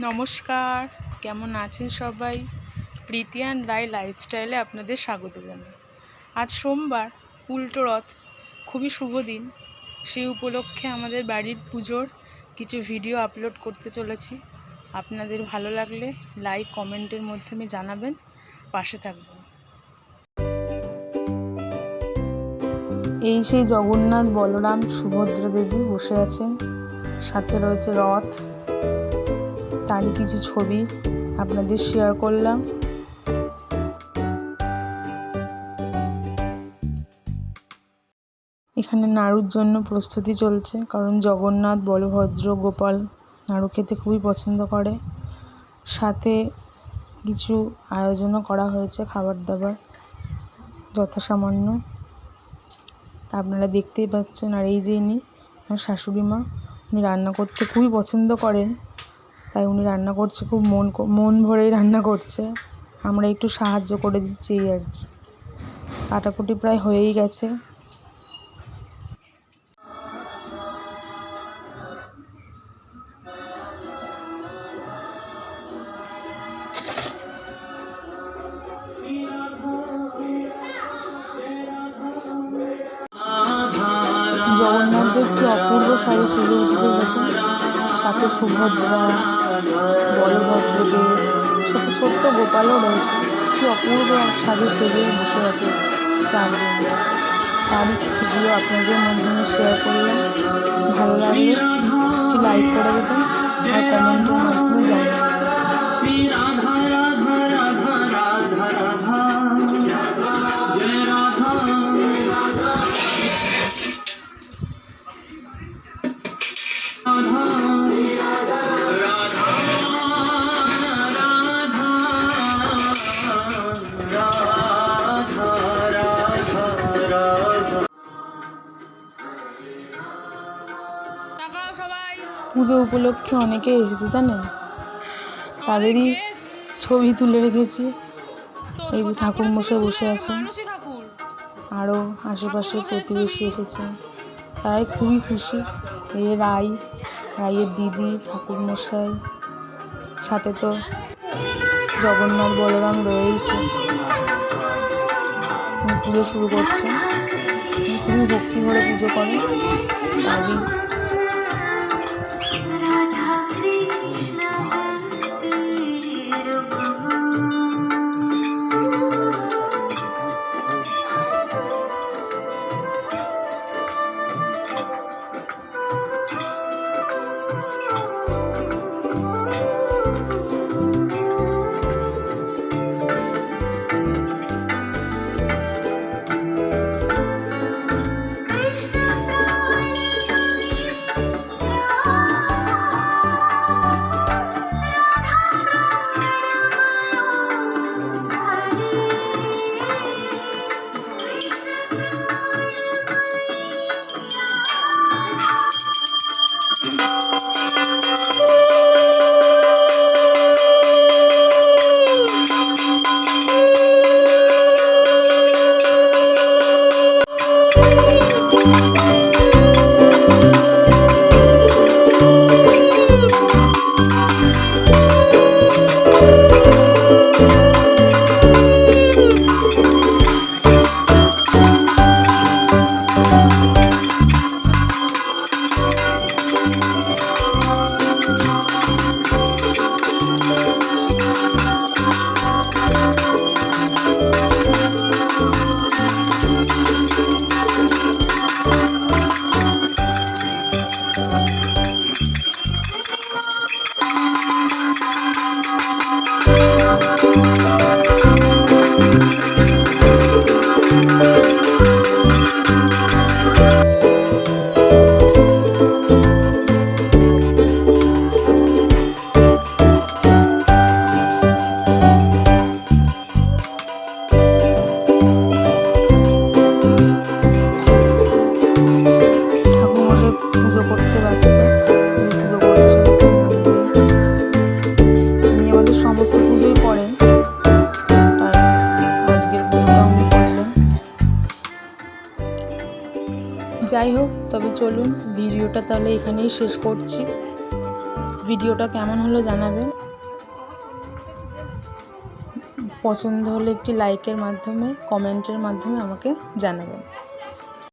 নমস্কার, কেমন আছেন সবাই? প্রীতিয়ান রায় লাইফস্টাইলে আপনাদের স্বাগত জানাই। আজ সোমবার, উল্টো রথ, খুবই শুভ দিন। সেই উপলক্ষে আমাদের বাড়ির পুজোর কিছু ভিডিও আপলোড করতে চলেছি। আপনাদের ভালো লাগলে লাইক, কমেন্টের মাধ্যমে জানাবেন, পাশে থাকবেন। এই সেই জগন্নাথ বলরাম সুভদ্রা দেবী বসে আছেন। সাথে রয়েছে রথ। তারই কিছু ছবি আপনাদের শেয়ার করলাম। এখানে নাড়ুর জন্য প্রস্তুতি চলছে, কারণ জগন্নাথ, বলভদ্র, গোপাল নাড়ু খেতে খুবই পছন্দ করে। সাথে কিছু আয়োজনও করা হয়েছে খাবার দাবার যথাসামান্য। তা আপনারা দেখতেই পাচ্ছেন, আর এই যে ইনি, আমার শাশুড়ি মা, উনি রান্না করতে খুবই পছন্দ করেন। তাই উনি রান্না করছে, খুব মন মন ভরেই রান্না করছে। আমরা একটু সাহায্য করে দিচ্ছি এই আর কি। কাটাকুটি প্রায় হয়েই গেছে। জগন্নাথ দেব কি অপূর্ব সাজে সেজে উঠেছে দেখুন। সাথে সুভদ্রা বলভদ্রদেব সাথে ছোট্ট গোপালও রয়েছে। কি অপূর্ব সাজে সেজে বসে আছে চারজন। তারই ভিডিও আপনাদের মাধ্যমে শেয়ার করলাম ভালো লাগলে একটু লাইক করে দেবেন আর কমেন্টের মাধ্যমে জানাবেন। পুজো উপলক্ষে অনেকে এসেছে জানেন? তাদেরই ছবি তুলে রেখেছি। এই যে ঠাকুর মশাই বসে আছেন। আরও আশেপাশে প্রতিবেশী এসেছেন। তারাই খুবই খুশি। এ রাই, রাইয়ের দিদি, ঠাকুরমশাই, সাথে তো জগন্নাথ বলরাম রয়েছে পুজো শুরু করছে খুবই ভক্তি ভরে পুজো করে তারই ঠাকুরমশাই পুজো করতে উনি পুজো করছেন উনি আমাদের সমস্ত পুজোই করেন আজকের যাই হোক, তবে চলুন, ভিডিওটা তাহলে এখানেই শেষ করছি। ভিডিওটা কেমন হলো জানাবেন। পছন্দ হলে একটি লাইকের মাধ্যমে কমেন্টের মাধ্যমে আমাকে জানাবেন।